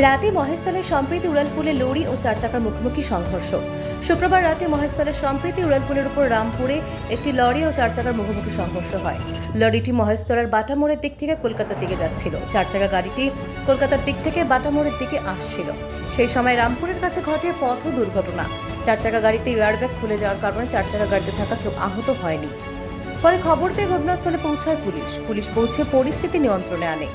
রাতে মহেশতলের সম্প্রীতি উড়ালপুলে লরি ও চার চাকার মুখোমুখি সংঘর্ষ। শুক্রবার রাতে মহেশতলের সম্প্রীতি উড়ালপুলের উপর রামপুরে একটি লরি ও চার চাকার মুখোমুখি সংঘর্ষ হয়। লরিটি মহেশতলার বাটামোড়ের দিক থেকে কলকাতার দিকে যাচ্ছিল। চার চাকা গাড়িটি কলকাতার দিক থেকে বাটামোড়ের দিকে আসছিল। সেই সময় রামপুরের কাছে ঘটে পথ দুর্ঘটনা। চার চাকা গাড়িতে এয়ারব্যাগ খুলে যাওয়ার কারণে চার চাকা গাড়িতে থাকা কেউ আহত হয়নি। পরে খবর পেয়ে ঘটনাস্থলে পৌঁছায় পুলিশ। পুলিশ পৌঁছে পরিস্থিতি নিয়ন্ত্রণে আনে।